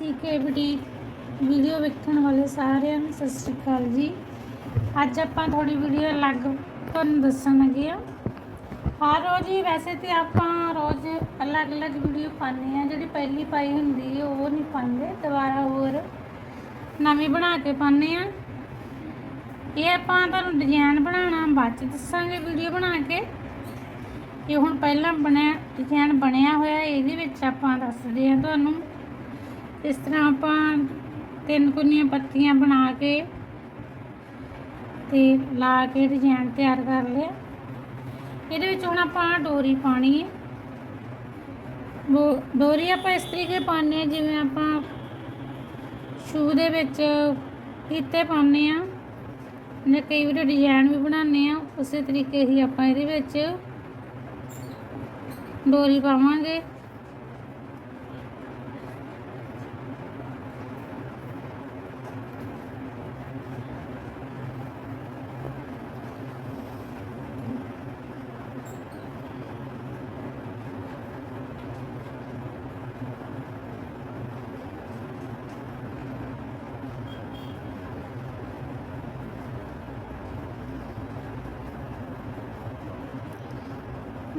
ਸੀਕੇ boutique video ਵੇਖਣ ਵਾਲੇ ਸਾਰਿਆਂ ਨੂੰ ਸਤਿ ਸ਼੍ਰੀ ਅਕਾਲ ਜੀ। ਅੱਜ ਆਪਾਂ ਥੋੜੀ ਵੀਡੀਓ ਅਲੱਗ ਤੁਹਾਨੂੰ ਦੱਸਣ ਲੱਗੇ ਆ ਹਰ ਰੋਜ਼ ਹੀ ਵੈਸੇ ਤੇ ਆਪਾਂ ਰੋਜ਼ ਅਲੱਗ-ਅਲੱਗ ਵੀਡੀਓ ਪਾਉਂਦੇ ਆ ਜਿਹੜੀ ਪਹਿਲੀ ਪਾਈ ਹੁੰਦੀ ਹੈ, ਉਹ ਨਹੀਂ ਪਾਉਂਦੇ। ਦੁਬਾਰਾ ਹੋਰ ਨਵੀਂ ਬਣਾ ਕੇ ਪਾਉਂਦੇ ਆ ਇਹ ਆਪਾਂ ਤੁਹਾਨੂੰ ਡਿਜ਼ਾਈਨ ਬਣਾਉਣਾ, ਬਾਅਦ ਚ ਦੱਸਾਂਗੇ ਵੀਡੀਓ ਬਣਾ ਕੇ। ਇਹ ਹੁਣ ਪਹਿਲਾਂ ਬਣਿਆ ਡਿਜ਼ਾਈਨ ਬਣਿਆ ਹੋਇਆ, ਇਹਦੇ ਵਿੱਚ ਆਪਾਂ ਦੱਸਦੇ ਆ ਤੁਹਾਨੂੰ। ਇਸ ਤਰ੍ਹਾਂ ਆਪਾਂ ਤਿੰਨ ਕੁੰਨੀਆਂ ਪੱਤੀਆਂ ਬਣਾ ਕੇ ਤੇ ਲਾ ਕੇ ਡਿਜ਼ਾਈਨ ਤਿਆਰ ਕਰ ਲਿਆ। ਇਹਦੇ ਵਿੱਚ ਹੁਣ ਆਪਾਂ ਡੋਰੀ ਪਾਣੀ ਹੈ। ਉਹ ਡੋਰੀ ਆਪਾਂ ਇਸ ਤਰੀਕੇ ਪਾਉਂਦੇ ਹਾਂ, ਜਿਵੇਂ ਆਪਾਂ ਸ਼ੂ ਦੇ ਵਿੱਚ ਫੀਤੇ ਪਾਉਂਦੇ ਆ ਜਾਂ ਕਈ ਵਾਰ ਡਿਜ਼ਾਈਨ ਵੀ ਬਣਾਉਂਦੇ ਆ ਉਸੇ ਤਰੀਕੇ ਹੀ ਆਪਾਂ ਇਹਦੇ ਵਿੱਚ ਡੋਰੀ ਪਾਵਾਂਗੇ।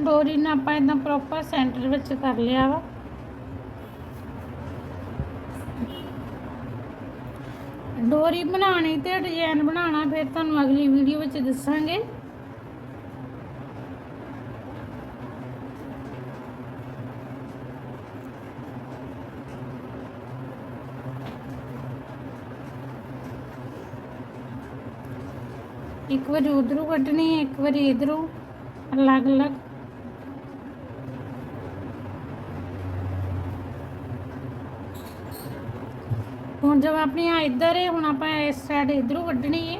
ਡੋਰੀ ਨੂੰ ਆਪਾਂ ਇਦਾਂ ਪ੍ਰੋਪਰ ਸੈਂਟਰ ਵਿੱਚ ਕਰ ਲਿਆ ਵਾ। ਡੋਰੀ ਬਣਾਣੀ ਤੇ ਡਿਜ਼ਾਈਨ ਬਣਾਉਣਾ, ਫਿਰ ਤੁਹਾਨੂੰ ਅਗਲੀ ਵੀਡੀਓ ਵਿੱਚ ਦੱਸਾਂਗੇ। ਇੱਕ ਵਾਰੀ ਉਧਰੋਂ ਕੱਢਣੀ, ਇੱਕ ਵਾਰੀ ਇਧਰੋਂ, ਅਲੱਗ-ਅਲੱਗ। ਹੁਣ ਜਦ ਆਪਣੀ ਆ ਇੱਧਰ ਹੈ ਹੁਣ ਆਪਾਂ ਇਸ ਸਾਈਡ ਇਧਰੋਂ ਕੱਢਣੀ ਹੈ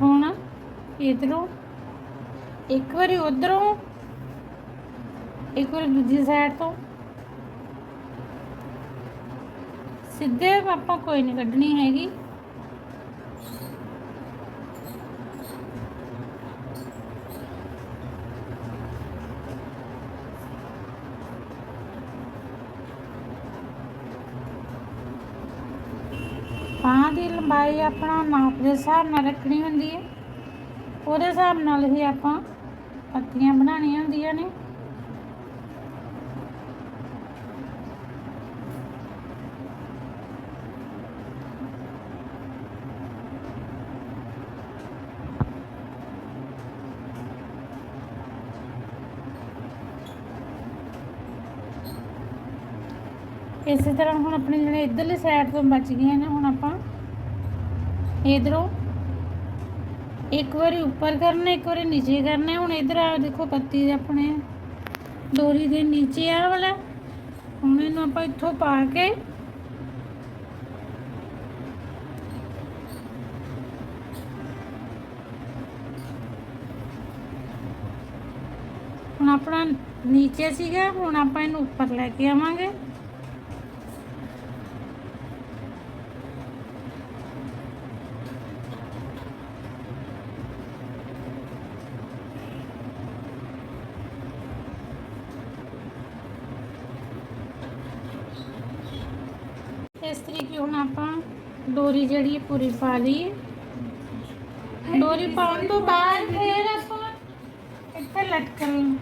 ਹੁਣ ਇਧਰੋਂ, ਇੱਕ ਵਾਰੀ ਉਧਰੋਂ, ਇੱਕ ਵਾਰੀ ਦੂਜੀ ਸਾਈਡ ਤੋਂ। ਸਿੱਧੇ ਆਪਾਂ ਕੋਈ ਨਹੀਂ ਕੱਢਣੀ ਹੈਗੀ। ਬਾਂਹ ਦੀ ਲੰਬਾਈ ਆਪਣਾ ਨਾਪ ਦੇ ਹਿਸਾਬ ਨਾਲ ਰੱਖਣੀ ਹੁੰਦੀ ਹੈ। ਉਹਦੇ ਹਿਸਾਬ ਨਾਲ ਹੀ ਆਪਾਂ ਪੱਤੀਆਂ ਬਣਾਉਣੀਆਂ ਹੁੰਦੀਆਂ ਨੇ। ਇਸੇ ਤਰ੍ਹਾਂ ਹੁਣ ਆਪਣੇ ਜਿਹੜੇ ਇਧਰਲੇ ਸਾਈਡ ਤੋਂ ਬਚ ਗਏ ਨੇ, ਹੁਣ ਆਪਾਂ ਇਧਰੋਂ ਇੱਕ ਵਾਰੀ ਉੱਪਰ ਕਰਨਾ, ਇੱਕ ਵਾਰੀ ਨੀਚੇ ਕਰਨਾ, ਹੁਣ ਇਧਰ ਆ ਦੇਖੋ ਪੱਤੀ ਦੇ ਆਪਣੇ ਡੋਰੀ ਦੇ ਨੀਚੇ ਆ ਵਾਲਾ। ਹੁਣ ਇਹਨੂੰ ਆਪਾਂ ਇੱਥੋਂ ਪਾ ਕੇ ਹੁਣ ਆਪਣਾ ਨੀਚੇ ਸੀਗਾ, ਹੁਣ ਆਪਾਂ ਇਹਨੂੰ ਉੱਪਰ ਲੈ ਕੇ ਆਵਾਂਗੇ। ਇਸ ਤਰੀਕੇ ਹੁਣ ਆਪਾਂ ਡੋਰੀ ਜਿਹੜੀ ਹੈ ਪੂਰੀ ਪਾ ਲਈ ਡੋਰੀ ਪਾਉਣ ਤੋਂ ਬਾਅਦ ਫਿਰ ਆਪਾਂ ਇੱਥੇ ਲਟਕਣ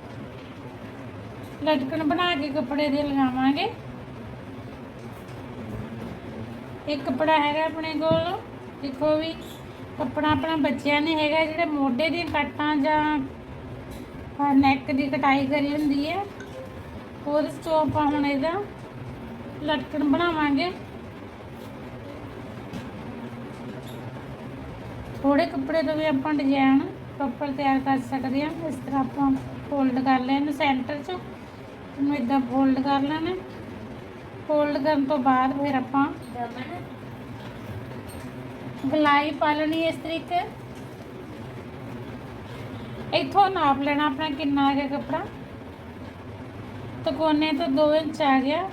ਲਟਕਣ ਬਣਾ ਕੇ ਕੱਪੜੇ ਦੇ ਲਗਾਵਾਂਗੇ। ਇੱਕ ਕੱਪੜਾ ਹੈਗਾ ਆਪਣੇ ਕੋਲ, ਦੇਖੋ ਵੀ ਕੱਪੜਾ ਆਪਣਾ ਬੱਚਿਆਂ ਨੇ ਹੈਗਾ, ਜਿਹੜੇ ਮੋਢੇ ਦੀਆਂ ਕੱਟਾਂ ਜਾਂ ਨੈਕ ਦੀ ਕਟਾਈ ਕਰੀ ਹੁੰਦੀ ਹੈ, ਉਹਦੇ ਤੋਂ ਆਪਾਂ ਹੁਣ ਇਹਦਾ ਲਟਕਣ ਬਣਾਵਾਂਗੇ। ਥੋੜੇ ਕੱਪੜੇ ਤੋਂ ਵੀ ਆਪਾਂ ਡਿਜ਼ਾਈਨ ਪ੍ਰੋਪਰ ਤਿਆਰ ਕਰ ਸਕਦੇ ਹਾਂ। ਇਸ ਤਰ੍ਹਾਂ ਆਪਾਂ ਫੋਲਡ ਕਰ ਲੈਣਾ ਇਹਨੂੰ ਸੈਂਟਰ 'ਚ। ਇਹਨੂੰ ਇਦਾਂ ਫੋਲਡ ਕਰ ਲੈਣਾ। ਫੋਲਡ ਕਰਨ ਤੋਂ ਬਾਅਦ ਫਿਰ ਆਪਾਂ ਗਲਾਈ ਪਾ ਲੈਣੀ ਇਸ ਤਰੀਕੇ। ਇੱਥੋਂ ਨਾਪ ਲੈਣਾ ਆਪਣਾ ਕਿੰਨਾ ਆ ਗਿਆ ਕੱਪੜਾ। ਤਾਂ ਕੋਨੇ ਤੋਂ 2 ਇੰਚ ਆ ਗਿਆ।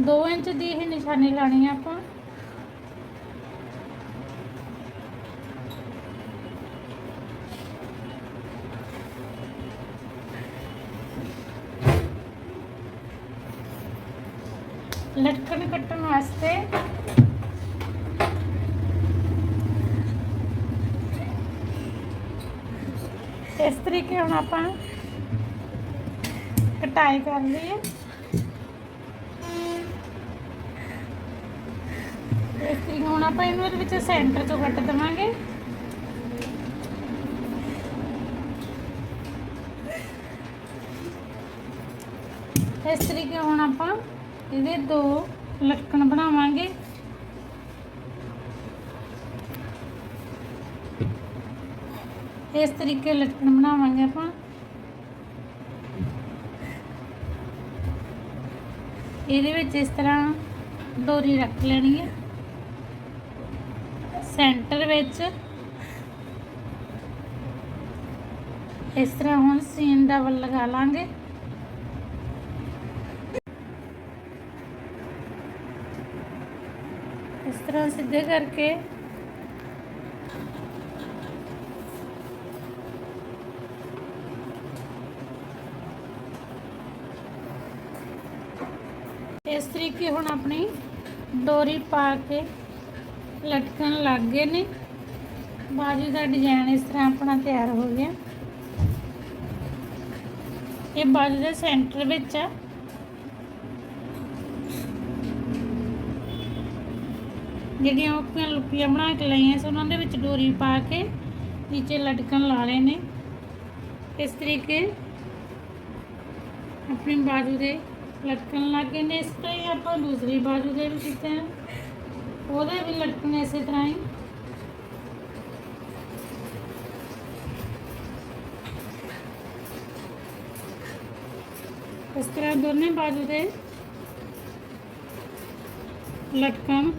2 ਇੰਚ ਦੀ ਹੀ ਨਿਸ਼ਾਨੀ ਲਾਣੀ ਆ ਆਪਾਂ। ਲਟਕਣ ਕੱਟਣ ਵਾਸਤੇ। ਇਸ ਤਰੀਕੇ ਹੁਣ ਆਪਾਂ ਕਟਾਈ ਕਰ ਲਈਏ। ਇਸ ਤਰੀਕੇ ਹੁਣ ਆਪਾਂ ਇਹਨੂੰ ਇਹਦੇ ਵਿੱਚ ਸੈਂਟਰ ਤੋਂ ਕੱਟ ਦੇਵਾਂਗੇ। ਇਸ ਤਰੀਕੇ ਹੁਣ ਆਪਾਂ ਇਹਦੇ ਦੋ ਲਟਕਣ ਬਣਾਵਾਂਗੇ। ਇਸ ਤਰੀਕੇ ਲਟਕਣ ਬਣਾਵਾਂਗੇ ਆਪਾਂ। ਇਹਦੇ ਵਿੱਚ ਇਸ ਤਰ੍ਹਾਂ ਡੋਰੀ ਰੱਖ ਲੈਣੀ ਹੈ ਸੈਂਟਰ ਵਿੱਚ। ਇਸ ਤਰ੍ਹਾਂ ਹੁਣ ਸੀਨ ਡਬਲ ਲਗਾ ਲਾਂਗੇ। ਇਸ ਤਰ੍ਹਾਂ ਸਿੱਧੇ ਕਰਕੇ। ਇਸ ਤਰੀਕੇ ਹੁਣ ਆਪਣੀ ਡੋਰੀ ਪਾ ਕੇ ਲਟਕਣ ਲੱਗ ਗਏ ਨੇ। ਬਾਜੂ ਦਾ ਡਿਜ਼ਾਈਨ ਇਸ ਤਰ੍ਹਾਂ ਆਪਣਾ ਤਿਆਰ ਹੋ ਗਿਆ। ਇਹ ਬਾਜੂ ਦੇ ਸੈਂਟਰ ਵਿੱਚ ਆ। ਜਿਹੜੀਆਂ ਆਪਾਂ ਲੁੱਪੀਆਂ ਬਣਾ ਕੇ ਲਈਆਂ ਸੀ, ਉਹਨਾਂ ਦੇ ਵਿੱਚ ਡੋਰੀ ਪਾ ਕੇ ਨੀਚੇ ਲਟਕਣ ਲਾ ਲਏ ਨੇ। ਇਸ ਤਰੀਕੇ ਆਪਣੀ ਬਾਜੂ ਦੇ ਲਟਕਣ ਲੱਗੇ ਨੇ। ਇਸ ਤਰ੍ਹਾਂ ਹੀ ਆਪਾਂ ਦੂਸਰੀ ਬਾਜੂ ਦੇ ਵੀ ਕੀਤਾ ਉਹਦੇ ਵੀ ਲਟਕਣ ਇਸੇ ਤਰ੍ਹਾਂ ਹੀ। ਇਸ ਤਰ੍ਹਾਂ ਦੋਨੇ ਬਾਜੂ ਦੇ ਲਟਕਣ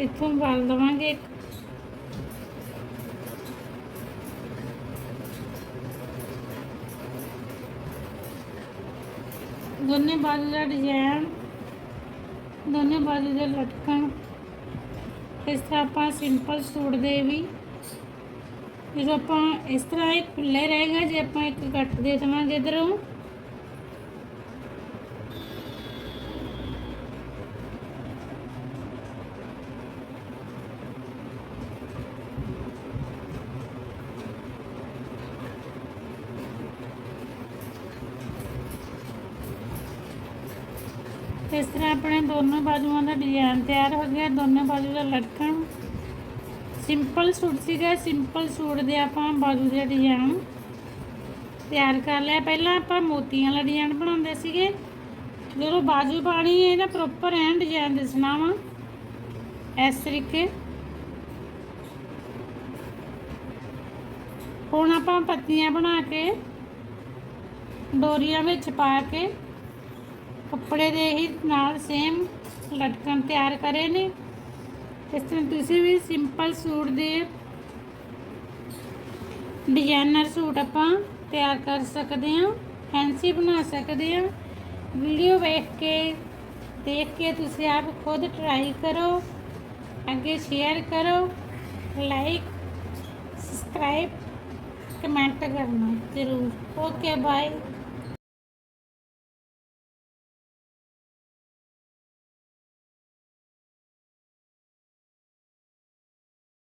ਇੱਥੋਂ ਵਾਲ ਦਵਾਂਗੇ ਇੱਕ। ਦੋਨੇ ਬਾਜੂ ਦਾ ਡਿਜ਼ਾਈਨ ਦੋਨੇ ਬਾਜੂ ਦੇ ਲਟਕਣ। ਇਸ ਤਰ੍ਹਾਂ ਆਪਾਂ ਸਿੰਪਲ ਸੂਟ ਦੇ ਵੀ, ਜਦੋਂ ਆਪਾਂ ਇਸ ਤਰ੍ਹਾਂ ਇਹ ਖੁੱਲੇ ਰਹੇਗਾ, ਜੇ ਆਪਾਂ ਇੱਕ ਕੱਟ ਦੇ ਦੇਵਾਂਗੇ ਇਧਰੋਂ। ਇਸ ਤਰ੍ਹਾਂ ਆਪਣੇ ਦੋਨੋਂ ਬਾਜੂਆਂ ਦਾ ਡਿਜ਼ਾਈਨ ਤਿਆਰ ਹੋ ਗਿਆ। ਦੋਨੋਂ ਬਾਜੂ ਦਾ ਲਟਕਣ ਸਿੰਪਲ ਸੂਟ ਸੀਗਾ। ਸਿੰਪਲ ਸੂਟ ਦੇ ਆਪਾਂ ਬਾਜੂ ਦੇ ਡਿਜ਼ਾਈਨ ਤਿਆਰ ਕਰ ਲਿਆ। ਪਹਿਲਾਂ ਆਪਾਂ ਮੋਤੀਆਂ ਵਾਲਾ ਡਿਜ਼ਾਈਨ ਬਣਾਉਂਦੇ ਸੀਗੇ। ਜਦੋਂ ਬਾਜੂ ਪਾਣੀ ਹੈ, ਇਹਦਾ ਪ੍ਰੋਪਰ ਐਂ ਡਿਜ਼ਾਈਨ ਦਿਸਣਾ ਵਾ। ਇਸ ਤਰੀਕੇ। ਹੁਣ ਆਪਾਂ ਪੱਤੀਆਂ ਬਣਾ ਕੇ, ਡੋਰੀਆਂ ਵਿੱਚ ਪਾ ਕੇ ਕੱਪੜੇ ਦੇ ਹੀ ਨਾਲ ਸੇਮ ਲਟਕਣ ਤਿਆਰ ਕਰੇ ਨੇ। ਇਸ ਤਰ੍ਹਾਂ ਤੁਸੀਂ ਵੀ ਸਿੰਪਲ ਸੂਟ ਦੇ ਡਿਜ਼ਾਈਨਰ ਸੂਟ ਆਪਾਂ ਤਿਆਰ ਕਰ ਸਕਦੇ ਹਾਂ ਫੈਂਸੀ ਬਣਾ ਸਕਦੇ ਹਾਂ। ਵੀਡੀਓ ਵੇਖ ਕੇ, ਦੇਖ ਕੇ ਤੁਸੀਂ ਆਪ ਖੁਦ ਟਰਾਈ ਕਰੋ, ਅੱਗੇ ਸ਼ੇਅਰ ਕਰੋ ਲਾਈਕ ਸਬਸਕ੍ਰਾਈਬ ਕਮੈਂਟ ਕਰਨਾ ਜ਼ਰੂਰ। Okay bye